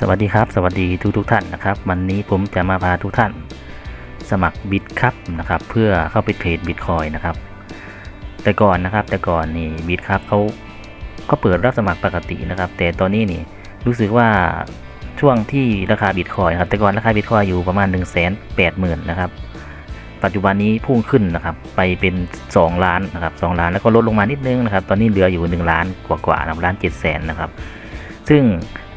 สวัสดีครับ สวัสดีทุกทุกท่านนะครับ วันนี้ผมจะมาพาทุกท่าน สมัครบิตครับนะครับ เพื่อเข้าไปเทรดบิตคอยนะครับ แต่ก่อนนะครับ แต่ก่อนนี่บิตครับเขาเขาเปิดรับสมัครปกตินะครับ แต่ตอนนี้นี่รู้สึกว่าช่วงที่ราคาบิตคอยครับแต่ก่อนราคาบิตคอยอยู่ประมาณ1นึ่งแสนแปดหมื่นนะครับ ปัจจุบันนี้พุ่งขึ้นนะครับ ไปเป็น 2 ล้านนะครับ2ล้านแล้วก็ลดลงมานิดนึงนะครับ ตอนนี้เหลืออยู่ 1 ล้านกว่าๆนะครับล้านเจ็ดแสนนะครับ ซึ่ง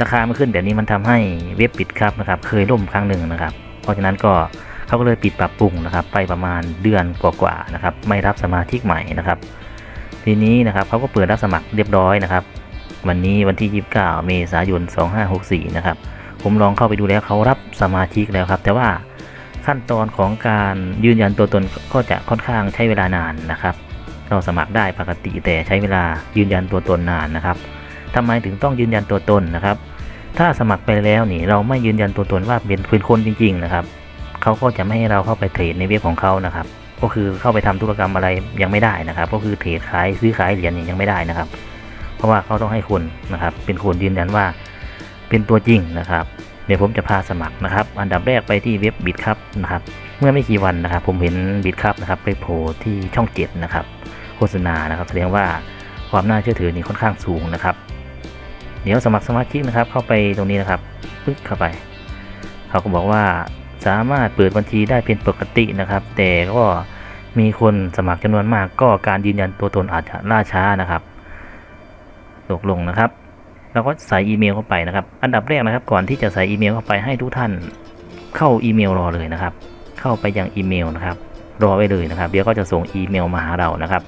ราคามันขึ้นแบบนี้มันทำให้เว็บปิดครับนะครับ เคยล่มครั้งหนึ่งนะครับ เพราะฉะนั้นก็เขาก็เลยปิดปรับปรุงนะครับ ไปประมาณเดือนกว่าๆนะครับ ไม่รับสมาชิกใหม่นะครับ ทีนี้นะครับเขาก็เปิดรับสมัครเรียบร้อยนะครับ วันนี้วันที่ 29 เมษายน 2564 นะครับ ผมลองเข้าไปดูแล้วเขารับสมาชิกแล้วครับ แต่ว่าขั้นตอนของการยืนยันตัวตนก็จะค่อนข้างใช้เวลานานนะครับ เราสมัครได้ปกติแต่ใช้เวลายืนยันตัวตนนานนะครับ ทำไมถึงต้องยืนยันตัวตนนะครับ ถ้าสมัครไปแล้วนี่เราไม่ยืนยันตัวตนว่าเป็นเป็นคนจริง ๆ นะครับเขาก็จะไม่ให้เราเข้าไปเทรดในเว็บของเขานะครับ ก็คือเข้าไปทำธุรกรรมอะไรยังไม่ได้นะครับ ก็คือเทรดขายซื้อขายเหรียญยังไม่ได้นะครับ เพราะว่าเขาต้องให้คนนะครับ เป็นคนยืนยันว่าเป็นตัวจริงนะครับเดี๋ยวผมจะพาสมัครนะครับ อันดับแรกไปที่เว็บบิตครับนะครับ เมื่อไม่กี่วันนะครับ ผมเห็นบิตครับนะครับไปโผล่ที่ช่องเจ็ดนะครับ โฆษณานะครับ แสดงว่าความน่าเชื่อถือนี่ค่อนข้างสูงนะครับ ดี๋ยวสมัครสมาชิกนะครับ เข้าไปตรงนี้นะครับปึ๊กเข้าไป เขาก็บอกว่าสามารถเปิดบัญชีได้เป็นปกตินะครับ แต่ก็มีคนสมัครจำนวนมาก ก็การยืนยันตัวตนอาจจะล่าช้านะครับ ตกลงนะครับเราก็ใส่อีเมลเข้าไปนะครับ อันดับแรกนะครับ ก่อนที่จะใส่อีเมลเข้าไปให้ทุกท่านเข้าอีเมลรอเลยนะครับ เข้าไปยังอีเมลนะครับ รอไว้เลยนะครับ เดี๋ยวก็จะส่งอีเมลมาหาเรานะครับ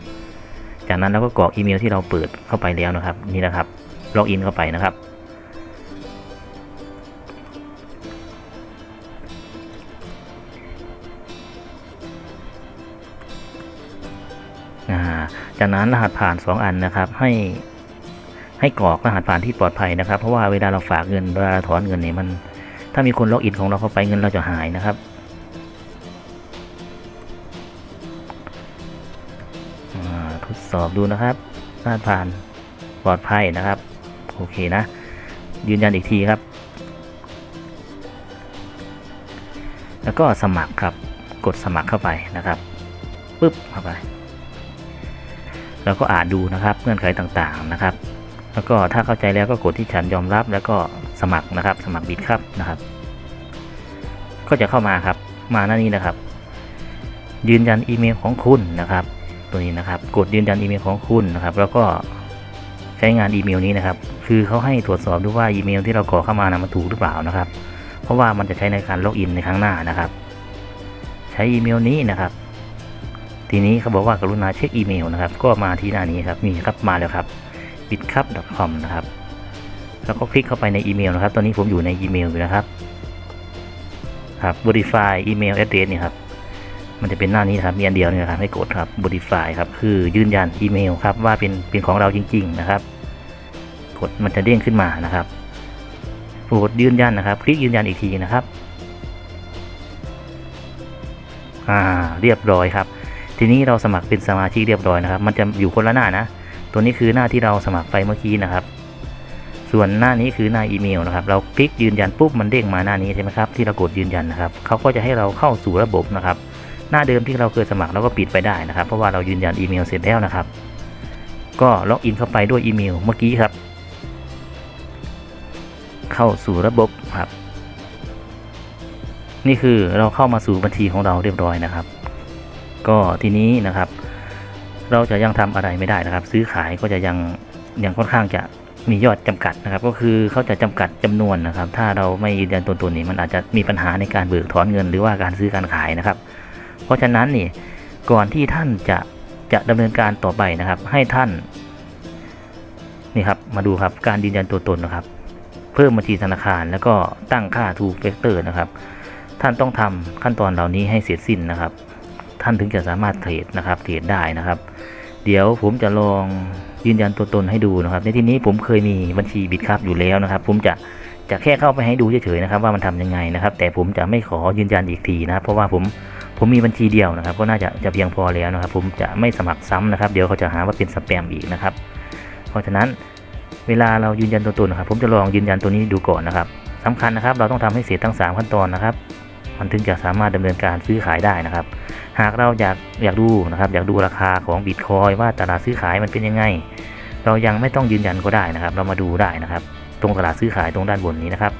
จากนั้นเราก็กรอกอีเมลที่เราเปิดเข้าไปแล้วนะครับ นี่นะครับ ล็อกอินเข้าไปนะครับ จากนั้นรหัสผ่าน 2 อันนะครับ ให้ให้กรอกรหัสผ่านที่ปลอดภัยนะครับ เพราะว่าเวลาเราฝากเงินเวลาถอนเงินเนี่ยมัน ถ้ามีคนล็อกอินของเราเข้าไปเงินเราจะหายนะครับทดสอบดูนะครับรหัสผ่านปลอดภัยนะครับ โอเคนะ ยืนยันอีกทีครับ แล้วก็สมัครครับ กดสมัครเข้าไปนะครับปึ๊บเข้าไป แล้วก็อ่านดูนะครับเงื่อนไขต่างๆนะครับ แล้วก็ถ้าเข้าใจแล้วก็กดที่ฉันยอมรับ แล้วก็สมัครนะครับ สมัครบิดครับนะครับ ก็จะเข้ามาครับ มาหน้านี้นะครับ ยืนยันอีเมลของคุณนะครับ ตัวนี้นะครับ กดยืนยันอีเมลของคุณนะครับ แล้วก็ใช้งานอีเมลนี้นะครับ คือเขาให้ตรวจสอบดูว่าอีเมลที่เรากรอกเข้ามานะมันถูกหรือเปล่านะครับ เพราะว่ามันจะใช้ในการล็อกอินในครั้งหน้านะครับ ใช้อีเมลนี้นะครับ ทีนี้เขาบอกว่ากรุณาเช็คอีเมลนะครับ ก็มาที่หน้านี้ครับนี่ครับมาแล้วครับ bitcup.com นะครับ แล้วก็คลิกเข้าไปในอีเมลนะครับ ตอนนี้ผมอยู่ในอีเมลอยู่นะครับ ครับ verify email address เนี่ยครับ มันจะเป็นหน้านี้ครับมีอันเดียวเนี่ยครับให้กดครับ verify ครับ คือยืนยันอีเมลครับว่าเป็นเป็นของเราจริง ๆ นะครับ กดมันจะเด้งขึ้นมานะครับโปรดยืนยันนะครับ คลิกยืนยันอีกทีนะครับ อ่า เรียบร้อยครับ ทีนี้เราสมัครเป็นสมาชิกเรียบร้อยนะครับ มันจะอยู่คนละหน้านะ ตัวนี้คือหน้าที่เราสมัครไปเมื่อกี้นะครับ ส่วนหน้านี้คือหน้าอีเมลนะครับ เราคลิกยืนยันปุ๊บมันเด้งมาหน้านี้ใช่ไหมครับ ที่เรากดยืนยันนะครับเขาก็จะให้เราเข้าสู่ระบบนะครับ หน้าเดิมที่เราเคยสมัครเราก็ปิดไปได้นะครับ เพราะว่าเรายืนยันอีเมลเสร็จแล้วนะครับก็ล็อกอินเข้าไปด้วยอีเมลเมื่อกี้ครับ เข้าสู่ระบบครับ นี่คือเราเข้ามาสู่บัญชีของเราเรียบร้อยนะครับ ก็ทีนี้นะครับ เราจะยังทำอะไรไม่ได้นะครับ ซื้อขายก็จะยังยังค่อนข้างจะมียอดจำกัดนะครับ ก็คือเขาจะจำกัดจำนวนนะครับ ถ้าเราไม่ยืนยันตัวตนนี้มันอาจจะมีปัญหาในการเบิกถอนเงินหรือว่าการซื้อการขายนะครับ เพราะฉะนั้นนี่ก่อนที่ท่านจะจะดำเนินการต่อไปนะครับ ให้ท่านนี่ครับมาดูครับการยืนยันตัวตนนะครับ เพิ่มบัญชีธนาคาร แล้วก็ตั้งค่า two factor นะครับ ท่านต้องทำขั้นตอนเหล่านี้ให้เสร็จสิ้นนะครับ ท่านถึงจะสามารถเทรดนะครับเทรดได้นะครับ เดี๋ยวผมจะลองยืนยันตัวตนให้ดูนะครับ ในที่นี้ผมเคยมีบัญชีบิตครับอยู่แล้วนะครับ ผมจะจะแค่เข้าไปให้ดูเฉยๆนะครับ ว่ามันทำยังไงนะครับ แต่ผมจะไม่ขอยืนยันอีกทีนะครับ เพราะว่าผมผมมีบัญชีเดียวนะครับ ก็น่าจะจะเพียงพอแล้วนะครับ ผมจะไม่สมัครซ้ำนะครับ เดี๋ยวเขาจะหาว่าเป็นสแปมอีกนะครับ เพราะฉะนั้น เวลาเรายืนยันตัวตนนะครับ ผมจะลองยืนยันตัวนี้ดูก่อนนะครับสำคัญนะครับ เราต้องทำให้เสร็จทั้ง 3 ขั้นตอนนะครับ มันถึงจะสามารถดำเนินการซื้อขายได้นะครับ หากเราอยากอยากดูนะครับ อยากดูราคาของบิตคอยว่าตลาดซื้อขายมันเป็นยังไง เรายังไม่ต้องยืนยันก็ได้นะครับ เรามาดูได้นะครับ ตรงตลาดซื้อขายตรงด้านบนนี้นะครับ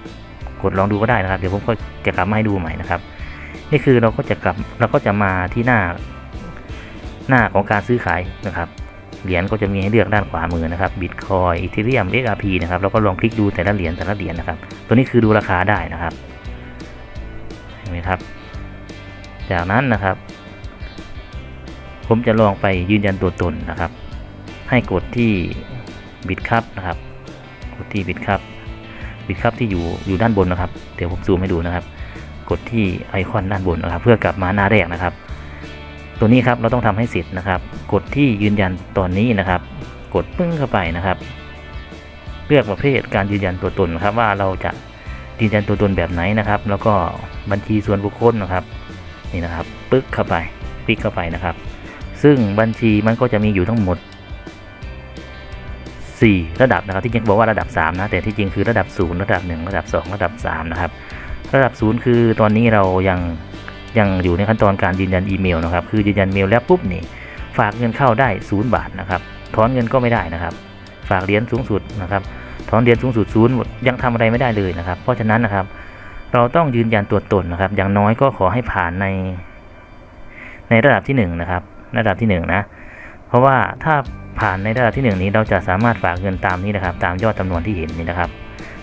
กดลองดูก็ได้นะครับ เดี๋ยวผมก็จะกลับมาให้ดูใหม่นะครับ นี่คือเราก็จะกลับเราก็จะมาที่หน้าหน้าของการซื้อขายนะครับ เหรียญก็จะมีให้เลือกด้านขวามือนะครับบิตคอยอีเทเรียม XRP นะครับแล้วก็ลองคลิกดูแต่ละเหรียญแต่ละเหรียญนะครับ ตัวนี้คือดูราคาได้นะครับเห็นไหมครับ จากนั้นนะครับ ผมจะลองไปยืนยันตัวตนนะครับ ให้กดที่บิตครับนะครับ กดที่บิตครับบิตครับที่อยู่อยู่ด้านบนนะครับ เดี๋ยวผมซูมให้ดูนะครับ กดที่ไอคอนด้านบนนะครับ เพื่อกลับมาหน้าแรกนะครับ ตัวนี้ครับเราต้องทำให้เสร็จนะครับ กดที่ยืนยันตอนนี้นะครับ กดปึ้งเข้าไปนะครับ เลือกประเภทการยืนยันตัวตนครับว่าเราจะยืนยันตัวตนแบบไหนนะครับ แล้วก็บัญชีส่วนบุคคลนะครับนี่นะครับ ปึ๊กเข้าไปคลิกเข้าไปนะครับ ซึ่งบัญชีมันก็จะมีอยู่ทั้งหมด 4 ระดับนะครับ ที่จริงบอกว่าระดับ 3 นะ แต่ที่จริงคือระดับ 0 ระดับ 1 ระดับ 2 ระดับ 3 นะครับ ระดับ 0 คือตอนนี้เรายัง ยังอยู่ในขั้นตอนการยืนยันอีเมลนะครับ คือยืนยันเมลแล้วปุ๊บนี่ฝากเงินเข้าได้ 0 บาทนะครับถอนเงินก็ไม่ได้นะครับ ฝากเหรียญสูงสุดนะครับถอนเหรียญสูงสุดศูนย์หมดยังทำอะไรไม่ได้เลยนะครับ เพราะฉะนั้นนะครับ เราต้องยืนยันตัวตนนะครับ อย่างน้อยก็ขอให้ผ่านใน ในระดับที่1นนะครับ ระดับที่1นนะเพราะว่าถ้าผ่านในระดับที่ 1 นี้เราจะสามารถฝากเงินตามนี้นะครับ ตามยอดจำนวนที่เห็นนี่นะครับ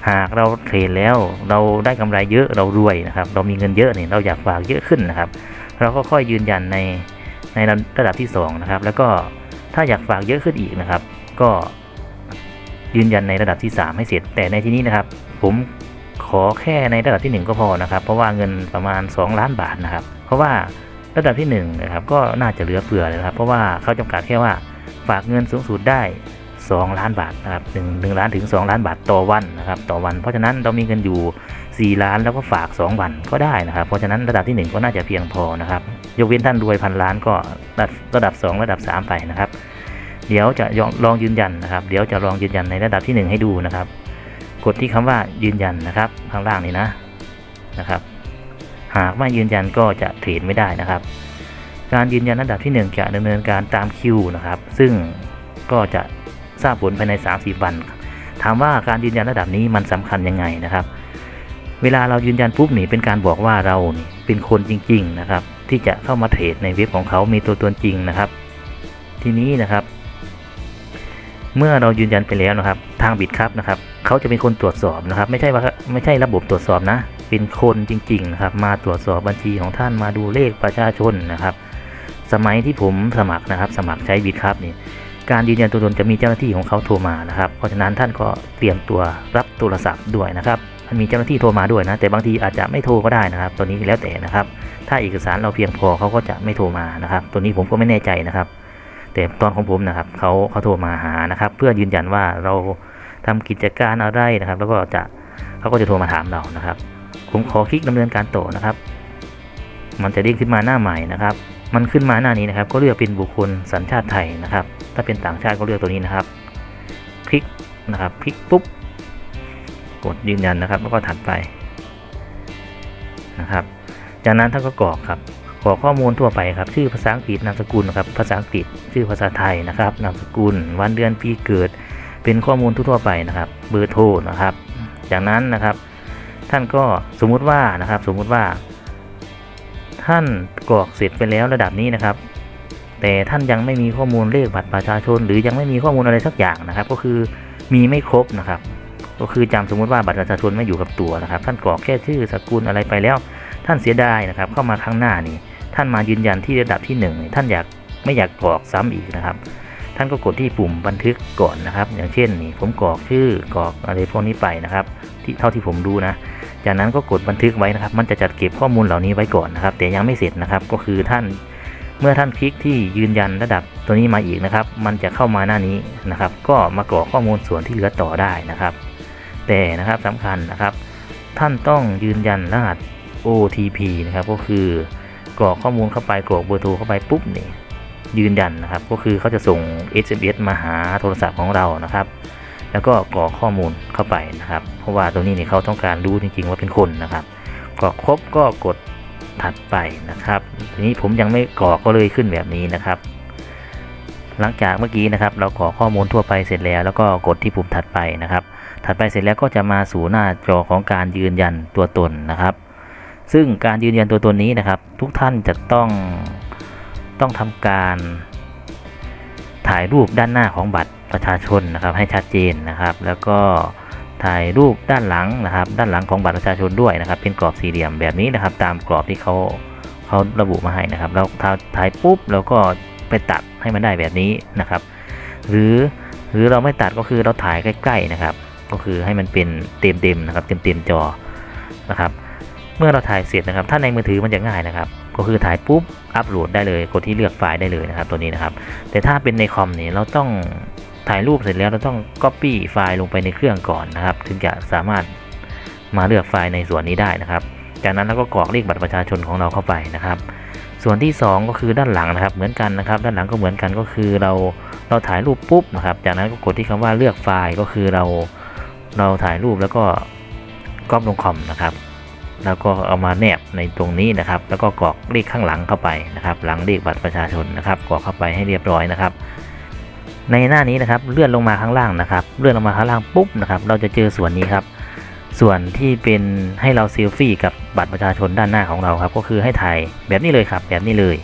หากเราเทรดแล้วเราได้กำไรเยอะเรารวยนะครับ เรามีเงินเยอะเนี่ยเราอยากฝากเยอะขึ้นนะครับ เราก็ค่อยยืนยันในในระดับที่2นะครับ แล้วก็ถ้าอยากฝากเยอะขึ้นอีกนะครับ ก็ยืนยันในระดับที่ 3 ให้เสร็จ แต่ในที่นี้นะครับ ผมขอแค่ในระดับที่ 1 ก็พอนะครับ เพราะว่าเงินประมาณ 2 ล้านบาทนะครับ เพราะว่าระดับที่1นะครับก็น่าจะเหลือเฟือเลยนะครับ เพราะว่าเขาจำกัดแค่ว่าฝากเงินสูงสุดได้ 2 ล้านบาทนะครับหนึ่งหนึ่งล้านถึง 2 ล้านบาทต่อวันนะครับต่อวัน เพราะฉะนั้นเรามีเงินอยู่ 4 ล้านแล้วก็ฝาก 2 วันก็ได้นะครับ เพราะฉะนั้นระดับที่ 1 ก็น่าจะเพียงพอนะครับ ยกเว้นท่านรวยพันล้านก็ระดับ 2 ระดับ 3 ไปนะครับ เดี๋ยวจะลองยืนยันนะครับ เดี๋ยวจะลองยืนยันในระดับที่ 1 ให้ดูนะครับ กดที่คำว่ายืนยันนะครับข้างล่างนี้นะนะครับ หากไม่ยืนยันก็จะเทรดไม่ได้นะครับ การยืนยันระดับที่ 1 จะดำเนินการตามคิวนะครับ ซึ่งก็จะ ทราบผลภายใน 30 วัน ถามว่าการยืนยันระดับนี้มันสำคัญยังไงนะครับ เวลาเรายืนยันปุ๊บนี่เป็นการบอกว่าเราเป็นคนจริง ๆ นะครับ ที่จะเข้ามาเทรดในเว็บของเขามีตัวตนจริงนะครับ ทีนี้นะครับ เมื่อเรายืนยันไปแล้วนะครับ ทางบิดครับนะครับเขาจะเป็นคนตรวจสอบนะครับ ไม่ใช่ว่าไม่ใช่ระบบตรวจสอบนะ เป็นคนจริง ๆ นะครับ มาตรวจสอบบัญชีของท่านมาดูเลขประชาชนนะครับ สมัยที่ผมสมัครนะครับ สมัครใช้บิดครับนี่ การยืนยันตัวตนจะมีเจ้าหน้าที่ของเขาโทรมานะครับ เพราะฉะนั้นท่านก็เตรียมตัวรับโทรศัพท์ด้วยนะครับมันมีเจ้าหน้าที่โทรมาด้วยนะ แต่บางทีอาจจะไม่โทรก็ได้นะครับ ตัวนี้แล้วแต่นะครับ ถ้าเอกสารเราเพียงพอเขาก็จะไม่โทรมานะครับ ตัวนี้ผมก็ไม่แน่ใจนะครับ แต่ตอนของผมนะครับเขาเขาโทรมาหานะครับ เพื่อยืนยันว่าเราทำกิจการอะไรนะครับ แล้วก็จะเขาก็จะโทรมาถามเรานะครับ ผมขอคลิกดำเนินการต่อนะครับ มันจะเด้งขึ้นมาหน้าใหม่นะครับ มันขึ้นมาหน้านี้นะครับ ก็เลือกเป็นบุคคลสัญชาติไทยนะครับ ถ้าเป็นต่างชาติก็เลือกตัวนี้นะครับ คลิกนะครับ คลิกปุ๊บ กดยืนยันนะครับ แล้วก็ถัดไปนะครับ จากนั้นท่านก็กรอกครับขอข้อมูลทั่วไปครับชื่อภาษาอังกฤษนามสกุลนะครับภาษาอังกฤษชื่อภาษาไทยนะครับนามสกุล วันเดือนปีเกิด เป็นข้อมูลทั่วไปนะครับ เบอร์โทรนะครับ จากนั้นนะครับ ท่านก็สมมุติว่านะครับ สมมุติว่า ท่านกรอกเสร็จไปแล้วระดับนี้นะครับ แต่ท่านยังไม่มีข้อมูลเลขบัตรประชาชน หรือยังไม่มีข้อมูลอะไรสักอย่างนะครับ ก็คือมีไม่ครบนะครับ ก็คือจำสมมุติว่าบัตรประชาชนไม่อยู่กับตัวนะครับ ท่านกรอกแค่ชื่อสกุลอะไรไปแล้ว ท่านเสียดายนะครับ เข้ามาครั้งหน้านี่ ท่านมายืนยันที่ระดับที่หนึ่งท่านอยากไม่อยากกรอกซ้ำอีกนะครับ ท่านก็กดที่ปุ่มบันทึกก่อนนะครับ อย่างเช่นนี่ผมกรอกชื่อกรอกอะไรพวกนี้ไปนะครับ ที่เท่าที่ผมดูนะ จากนั้นก็กดบันทึกไว้นะครับ มันจะจัดเก็บข้อมูลเหล่านี้ไว้ก่อนนะครับ แต่ยังไม่เสร็จนะครับ ก็คือท่านเมื่อท่านคลิกที่ยืนยันระดับตัวนี้มาอีกนะครับ มันจะเข้ามาหน้านี้นะครับ ก็มากรอกข้อมูลส่วนที่เหลือต่อได้นะครับ แต่นะครับสำคัญนะครับ ท่านต้องยืนยันรหัส OTP นะครับ ก็คือกรอกข้อมูลเข้าไปกรอกเบอร์โทรเข้าไปปุ๊บนี่ยืนยันนะครับ ก็คือเขาจะส่ง SMS มาหาโทรศัพท์ของเรานะครับ แล้วก็กรอกข้อมูลเข้าไปนะครับ เพราะว่าตรงนี้เนี่ยเขาต้องการรู้จริง ๆ ว่าเป็นคนนะครับกรอกครบก็กดถัดไปนะครับทีนี้ผมยังไม่กรอกก็เลยขึ้นแบบนี้นะครับ หลังจากเมื่อกี้นะครับ เรากรอกข้อมูลทั่วไปเสร็จแล้ว แล้วก็กดที่ปุ่มถัดไปนะครับ ถัดไปเสร็จแล้วก็จะมาสู่หน้าจอของการยืนยันตัวตนนะครับ ซึ่งการยืนยันตัวตนนี้นะครับ ทุกท่านจะต้องต้องทำการถ่ายรูปด้านหน้าของบัตร ประชาชนนะครับให้ชัดเจนนะครับ แล้วก็ถ่ายรูปด้านหลังนะครับ ด้านหลังของบัตรประชาชนด้วยนะครับ เป็นกรอบสี่เหลี่ยมแบบนี้นะครับ ตามกรอบที่เขาเขาระบุมาให้นะครับแล้วถ่ายปุ๊บแล้วก็ไปตัดให้มันได้แบบนี้นะครับ หรือหรือเราไม่ตัดก็คือเราถ่ายใกล้ๆนะครับ ก็คือให้มันเป็นเต็มๆนะครับ เต็มๆจอนะครับ เมื่อเราถ่ายเสร็จนะครับ ถ้าในมือถือมันจะง่ายนะครับ ก็คือถ่ายปุ๊บอัปโหลดได้เลยกดที่เลือกไฟล์ได้เลยนะครับ ตัวนี้นะครับ แต่ถ้าเป็นในคอมเนี่ยเราต้อง ถ่ายรูปเสร็จแล้วเราต้อง Copy ไฟล์ลงไปในเครื่องก่อนนะครับ ถึงจะสามารถมาเลือกไฟล์ในส่วนนี้ได้นะครับ จากนั้นเราก็กรอกเลขบัตรประชาชนของเราเข้าไปนะครับ ส่วนที่ 2 ก็คือด้านหลังนะครับ เหมือนกันนะครับ ด้านหลังก็เหมือนกันก็คือเราเราถ่ายรูปปุ๊บนะครับ จากนั้นก็กดที่คำว่าเลือกไฟล์ก็คือเราเราถ่ายรูปแล้วก็ก๊อปลงคอมนะครับ แล้วก็เอามาแนบในตรงนี้นะครับ แล้วก็กรอกเลขข้างหลังเข้าไปนะครับ หลังเลขบัตรประชาชนนะครับ กรอกเข้าไปให้เรียบร้อยนะครับ ในหน้านี้นะครับเลื่อนลงมาข้างล่างนะครับ เลื่อนลงมาข้างล่างปุ๊บนะครับ เราจะเจอส่วนนี้ครับ ส่วนที่เป็นให้เราเซลฟี่กับบัตรประชาชนด้านหน้าของเราครับ ก็คือให้ถ่ายแบบนี้เลยครับ แบบนี้เลย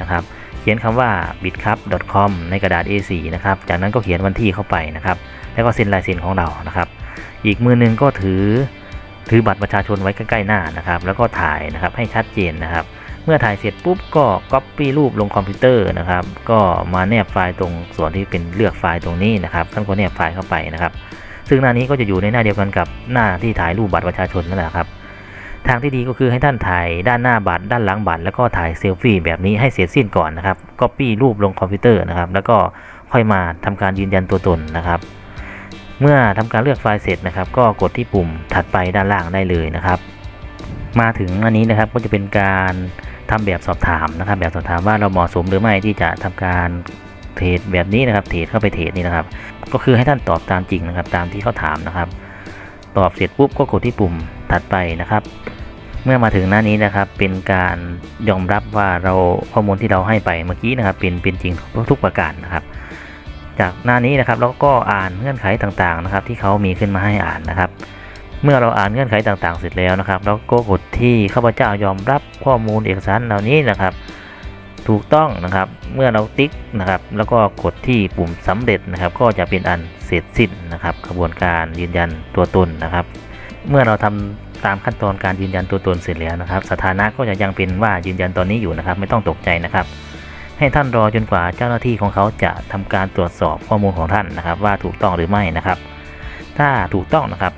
นะครับ เขียนคำว่า bitcup.com ในกระดาษ A4 นะครับ จากนั้นก็เขียนวันที่เข้าไปนะครับ แล้วก็เซ็นลายเซ็นของเรานะครับ อีกมือหนึงก็ถือถือบัตรประชาชนไว้ใกล้ๆหน้านะครับ แล้วก็ถ่ายนะครับให้ชัดเจนนะครับ เมื่อถ่ายเสร็จปุ๊บก็ Copy รูปลงคอมพิวเตอร์นะครับ ก็มาแนบไฟล์ตรงส่วนที่เป็นเลือกไฟล์ตรงนี้นะครับท่านก็แนบไฟล์เข้าไปนะครับ ซึ่งหน้านี้ก็จะอยู่ในหน้าเดียวกันกับหน้าที่ถ่ายรูปบัตรประชาชนนั่นแหละครับ ทางที่ดีก็คือให้ท่านถ่ายด้านหน้าบัตรด้านหลังบัตรแล้วก็ถ่ายเซลฟี่แบบนี้ให้เสร็จสิ้นก่อนนะครับ Copy รูปลงคอมพิวเตอร์นะครับ แล้วก็ค่อยมาทำการยืนยันตัวตนนะครับ เมื่อทำการเลือกไฟล์เสร็จนะครับ ก็กดที่ปุ่มถัดไปด้านล่างได้เลยนะครับ มาถึงอันนี้นะครับก็จะเป็นการ ทำแบบสอบถามนะครับ แบบสอบถามว่าเราเหมาะสมหรือไม่ที่จะทำการเทรดแบบนี้นะครับ เทรดเข้าไปเทรดนี่นะครับ ก็คือให้ท่านตอบตามจริงนะครับ ตามที่เขาถามนะครับ ตอบเสร็จปุ๊บก็กดที่ปุ่มถัดไปนะครับ เมื่อมาถึงหน้านี้นะครับ เป็นการยอมรับว่าเราข้อมูลที่เราให้ไปเมื่อกี้นะครับ เป็นเป็นจริงทุกประการนะครับ จากหน้านี้นะครับเราก็อ่านเงื่อนไขต่างๆนะครับ ที่เขามีขึ้นมาให้อ่านนะครับ เมื่อเราอ่านเงื่อนไขต่างๆ เสร็จแล้วนะครับ เราก็กดที่ข้าพเจ้ายอมรับข้อมูลเอกสารเหล่านี้นะครับ ถูกต้องนะครับ เมื่อเราติ๊กนะครับ แล้วก็กดที่ปุ่มสำเร็จนะครับ ก็จะเป็นอันเสร็จสิ้นนะครับกระบวนการยืนยันตัวตนนะครับ เมื่อเราทำตามขั้นตอนการยืนยันตัวตนเสร็จแล้วนะครับ สถานะก็จะยังเป็นว่ายืนยันตอนนี้อยู่นะครับ ไม่ต้องตกใจนะครับ ให้ท่านรอจนกว่าเจ้าหน้าที่ของเขาจะทำการตรวจสอบข้อมูลของท่านนะครับ ว่าถูกต้องหรือไม่นะครับ ถ้าถูกต้องนะครับ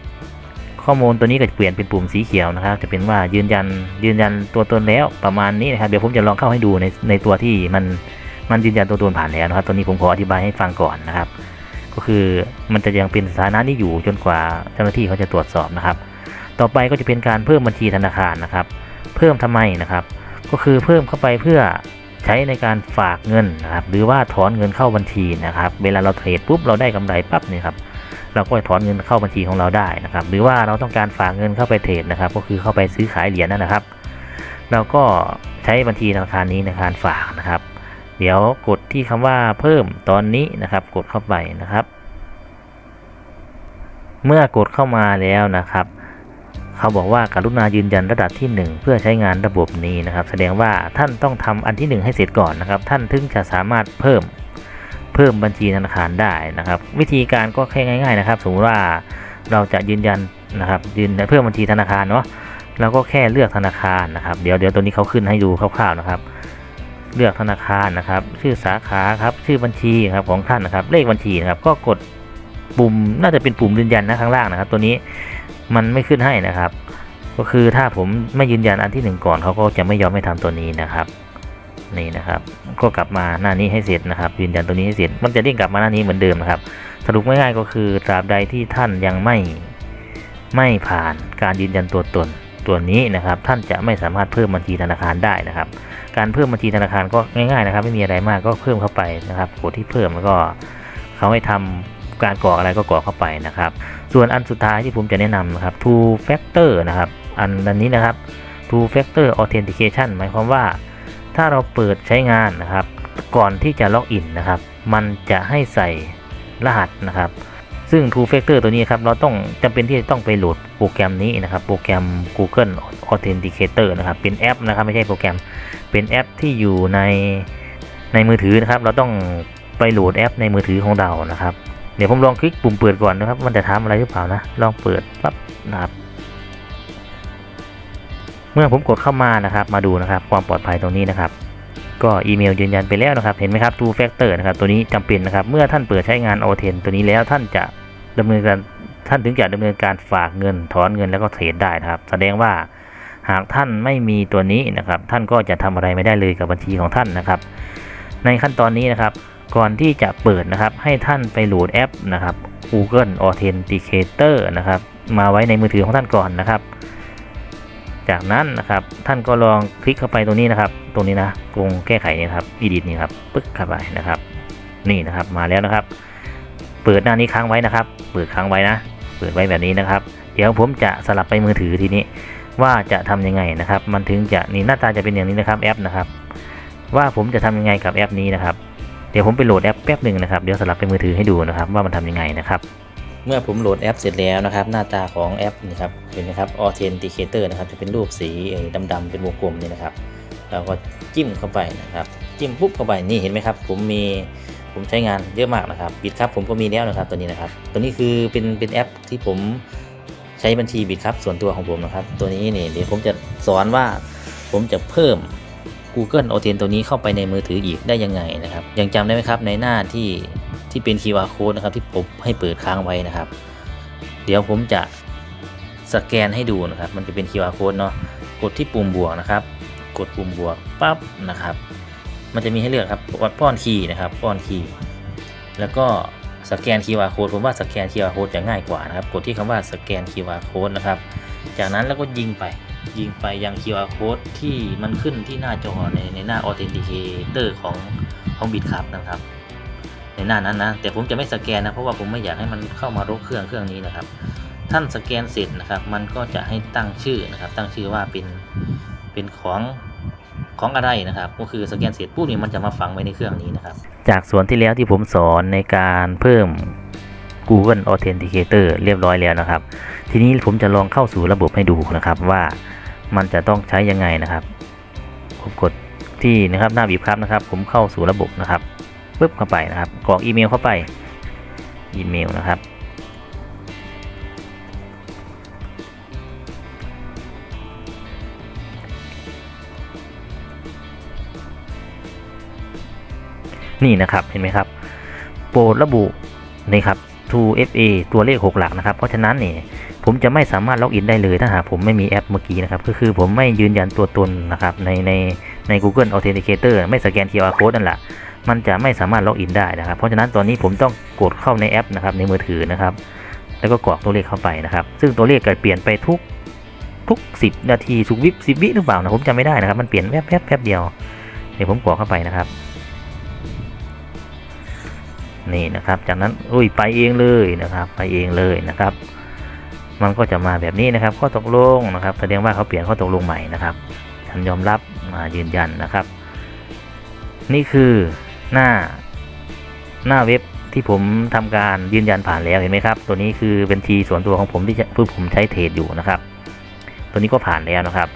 ข้อมูลตัวนี้ก็จะเปลี่ยนเป็นปุ่มสีเขียวนะครับ จะเป็นว่ายืนยันยืนยันตัวตนแล้วประมาณนี้นะครับ เดี๋ยวผมจะลองเข้าให้ดูในในตัวที่มันมันยืนยันตัวตนผ่านแล้วนะครับ ตัวนี้ผมขออธิบายให้ฟังก่อนนะครับ ก็คือมันจะยังเป็นสถานะนี้อยู่จนกว่าเจ้าหน้าที่เขาจะตรวจสอบนะครับ ต่อไปก็จะเป็นการเพิ่มบัญชีธนาคารนะครับ เพิ่มทำไมนะครับ ก็คือเพิ่มเข้าไปเพื่อใช้ในการฝากเงินนะครับ หรือว่าถอนเงินเข้าบัญชีนะครับ เวลาเราเทรดปุ๊บเราได้กำไรปั๊บเนี่ยครับ เราก็ถอนเงินเข้าบัญชีของเราได้นะครับ หรือว่าเราต้องการฝากเงินเข้าไปเทรดนะครับ ก็คือเข้าไปซื้อขายเหรียญนั่นนะครับ เราก็ใช้บัญชีธนาคารนี้ในการฝากนะครับ เดี๋ยวกดที่คำว่าเพิ่มตอนนี้นะครับ กดเข้าไปนะครับ เมื่อกดเข้ามาแล้วนะครับเขาบอกว่าการุณายืนยันระดับที่ 1 เพื่อใช้งานระบบนี้นะครับ แสดงว่าท่านต้องทำอันที่ 1 ให้เสร็จก่อนนะครับ ท่านถึงจะสามารถเพิ่ม เพิ่มบัญชีธนาคารได้นะครับ วิธีการก็แค่ง่าย ๆ นะครับ สมมติว่าเราจะยืนยันนะครับ ยืนเพิ่มบัญชีธนาคารเนาะเราก็แค่เลือกธนาคารนะครับเดี๋ยวเดี๋ยวตัวนี้เขาขึ้นให้ดูคร่าวๆนะครับ เลือกธนาคารนะครับ ชื่อสาขาครับชื่อบัญชีครับของท่านนะครับ เลขบัญชีนะครับ ก็กดปุ่มน่าจะเป็นปุ่มยืนยันนะข้างล่างนะครับ ตัวนี้มันไม่ขึ้นให้นะครับ ก็คือถ้าผมไม่ยืนยันอันที่หนึ่งก่อนเขาก็จะไม่ยอมให้ทำตัวนี้นะครับ นี่นะครับ ก็กลับมาหน้านี้ให้เสร็จนะครับ ยืนยันตัวนี้ให้เสร็จ มันจะเด้งกลับมาหน้านี้เหมือนเดิมนะครับ สรุปง่ายๆก็คือตราบใดที่ท่านยังไม่ไม่ผ่านการยืนยันตัวตนตัวนี้นะครับ ท่านจะไม่สามารถเพิ่มบัญชีธนาคารได้นะครับ การเพิ่มบัญชีธนาคารก็ง่ายๆนะครับ ไม่มีอะไรมากก็เพิ่มเข้าไปนะครับกดที่เพิ่มแล้วก็เขาให้ทำการกรอกอะไรก็กรอกเข้าไปนะครับ ส่วนอันสุดท้ายที่ผมจะแนะนำนะครับ two factor นะครับ อันอันนี้นะครับ two factor authentication หมายความว่า ถ้าเราเปิดใช้งานนะครับ ก่อนที่จะล็อกอินนะครับ มันจะให้ใส่รหัสนะครับ ซึ่ง two factor ตัวนี้ครับ เราต้องจำเป็นที่จะต้องไปโหลดโปรแกรมนี้นะครับ โปรแกรม Google Authenticator นะครับ เป็นแอปนะครับ ไม่ใช่โปรแกรม เป็นแอปที่อยู่ในในมือถือนะครับ เราต้องไปโหลดแอปในมือถือของเรานะครับ เดี๋ยวผมลองคลิกปุ่มเปิดก่อนนะครับ มันจะทำอะไรหรือเปล่านะ ลองเปิดปั๊บนะครับ เมื่อผมกดเข้ามานะครับ มาดูนะครับความปลอดภัยตรงนี้นะครับ ก็อีเมลยืนยันไปแล้วนะครับ เห็นไหมครับ two factor นะครับ ตัวนี้จำเป็นนะครับ เมื่อท่านเปิดใช้งาน o t e n ตัวนี้แล้วท่านจะดำเนินการท่านถึงจะดำเนินการฝากเงินถอนเงินแล้วก็เทรดได้นะครับ แสดงว่าหากท่านไม่มีตัวนี้นะครับ ท่านก็จะทำอะไรไม่ได้เลยกับบัญชีของท่านนะครับ ในขั้นตอนนี้นะครับ ก่อนที่จะเปิดนะครับ ให้ท่านไปโหลดแอปนะครับ Google Authenticator นะครับ มาไว้ในมือถือของท่านก่อนนะครับ จากนั้นนะครับ ท่านก็ลองคลิกเข้าไปตรงนี้นะครับ ตรงนี้นะตรงแก้ไขนี่ครับอีดิทนี่ครับปึ๊กเข้าไปนะครับ นี่นะครับมาแล้วนะครับ เปิดหน้านี้ค้างไว้นะครับ เปิดค้างไว้นะ เปิดไว้แบบนี้นะครับ เดี๋ยวผมจะสลับไปมือถือทีนี้ ว่าจะทำยังไงนะครับ มันถึงจะนี่หน้าตาจะเป็นอย่างนี้นะครับแอปนะครับ ว่าผมจะทำยังไงกับแอปนี้นะครับ เดี๋ยวผมไปโหลดแอปแป๊บหนึ่งนะครับ เดี๋ยวสลับไปมือถือให้ดูนะครับ ว่ามันทำยังไงนะครับ เมื่อผมโหลดแอปเสร็จแล้วนะครับ หน้าตาของแอปนี่ครับเห็นไหมครับ Authenticator นะครับจะเป็นรูปสีดำๆเป็นวงกลมนี่นะครับเราก็จิ้มเข้าไปนะครับจิ้มปุ๊บเข้าไปนี่เห็นไหมครับ ผมมีผมใช้งานเยอะมากนะครับบิดครับผมก็มีแล้วนะครับตัวนี้นะครับ ตัวนี้คือเป็นเป็นแอปที่ผมใช้บัญชีบิดครับส่วนตัวของผมนะครับ ตัวนี้นี่เดี๋ยวผมจะสอนว่าผมจะเพิ่ม Google o t e n ตัวนี้เข้าไปในมือถืออีกได้ยังไงนะครับ ยังจำได้ไหมครับในหน้าที่ ที่เป็น QR code นะครับที่ผมให้เปิดค้างไว้นะครับ เดี๋ยวผมจะสแกนให้ดูนะครับ มันจะเป็น QR code เนาะกดที่ปุ่มบวกนะครับ กดปุ่มบวกปั๊บนะครับ มันจะมีให้เลือกครับป้อนคีย์นะครับ ป้อนคีย์แล้วก็สแกน QR code ผมว่าสแกน QR code จะง่ายกว่านะครับ กดที่คำว่าสแกน QR code นะครับ จากนั้นแล้วก็ยิงไป ยิงไปยัง QR code ที่มันขึ้นที่หน้าจอในในหน้า Authenticator ของของบิตครับนะครับ ในหน้านั้นนะแต่ผมจะไม่สแกนนะเพราะว่าผมไม่อยากให้มันเข้ามารบเครื่องเครื่องนี้นะครับ ท่านสแกนเสร็จนะครับ มันก็จะให้ตั้งชื่อนะครับ ตั้งชื่อว่าเป็นเป็นของของอะไรนะครับ ก็คือสแกนเสร็จปุ๊บนี่มันจะมาฝังไว้ในเครื่องนี้นะครับ จากส่วนที่แล้วที่ผมสอนในการเพิ่ม Google Authenticator เรียบร้อยแล้วนะครับ ทีนี้ผมจะลองเข้าสู่ระบบให้ดูนะครับว่ามันจะต้องใช้ยังไงนะครับ ผมกดที่นะครับหน้าบีบครับนะครับ ผมเข้าสู่ระบบนะครับ ปึ๊บเข้าไปนะครับกรอกอีเมลเข้าไปอีเมลนะครับ นี่นะครับเห็นไหมครับ โปรดระบุนี่ครับ 2FA ตัวเลข 6 หลักนะครับ เพราะฉะนั้นนี่ผมจะไม่สามารถล็อกอินได้เลยถ้าหากผมไม่มีแอปเมื่อกี้นะครับ ก็คือผมไม่ยืนยันตัวตนนะครับในในใน Google Authenticator ไม่สแกน QR code นั่นแหละ มันจะไม่สามารถล็อกอินได้นะครับ เพราะฉะนั้นตอนนี้ผมต้องกดเข้าในแอปนะครับในมือถือนะครับ แล้วก็กรอกตัวเลขเข้าไปนะครับ ซึ่งตัวเลขเกิดเปลี่ยนไปทุกทุก 10 นาทีทุกวิสิบวิหรือเปล่านะผมจำไม่ได้นะครับมันเปลี่ยนแวบแวบแวบเดียวเดี๋ยวผมกรอกเข้าไปนะครับนี่นะครับจากนั้นอุ้ยไปเองเลยนะครับ ไปเองเลยนะครับ มันก็จะมาแบบนี้นะครับ ข้อตกลงนะครับ แสดงว่าเขาเปลี่ยนข้อตกลงใหม่นะครับฉันยอมรับมายืนยันนะครับ นี่คือ หน้า หน้าเว็บที่ผมทำการยืนยันผ่านแล้วเห็นไหมครับ ตัวนี้คือบัญชีส่วนตัวของผมที่จะผมใช้เทรดอยู่นะครับ ตัวนี้ก็ผ่านแล้วนะครับ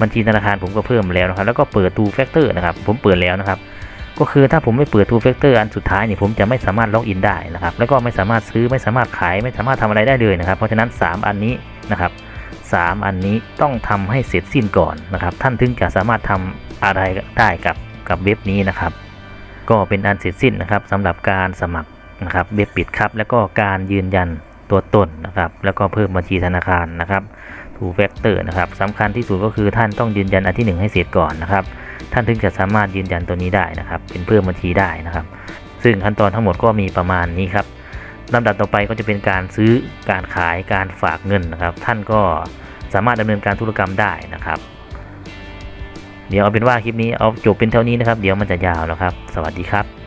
บัญชีธนาคารผมก็เพิ่มแล้วนะครับ แล้วก็เปิด two factor นะครับ ผมเปิดแล้วนะครับ ก็คือถ้าผมไม่เปิด two factor อันสุดท้ายนี่ผมจะไม่สามารถล็อกอินได้นะครับ แล้วก็ไม่สามารถซื้อไม่สามารถขายไม่สามารถทำอะไรได้เลยนะครับ เพราะฉะนั้น 3 อันนี้นะครับ 3 อันนี้ต้องทำให้เสร็จสิ้นก่อนนะครับ ท่านถึงจะสามารถทำอะไรได้กับกับเว็บนี้นะครับ ก็เป็นอันเสร็จสิ้นนะครับสำหรับการสมัครนะครับเว็บปิดครับแล้วก็การยืนยันตัวตนนะครับแล้วก็เพิ่มบัญชีธนาคารนะครับ two factor นะครับสำคัญที่สุดก็คือท่านต้องยืนยันอันที่หนึ่งให้เสร็จก่อนนะครับ ท่านถึงจะสามารถยืนยันตัวนี้ได้นะครับ เป็นเพิ่มบัญชีได้นะครับ ซึ่งขั้นตอนทั้งหมดก็มีประมาณนี้ครับลำดับต่อไปก็จะเป็นการซื้อการขายการฝากเงินนะครับ ท่านก็สามารถดำเนินการธุรกรรมได้นะครับ เดี๋ยวเอาเป็นว่าคลิปนี้เอาจบเป็นเท่านี้นะครับ เดี๋ยวมันจะยาวนะครับ สวัสดีครับ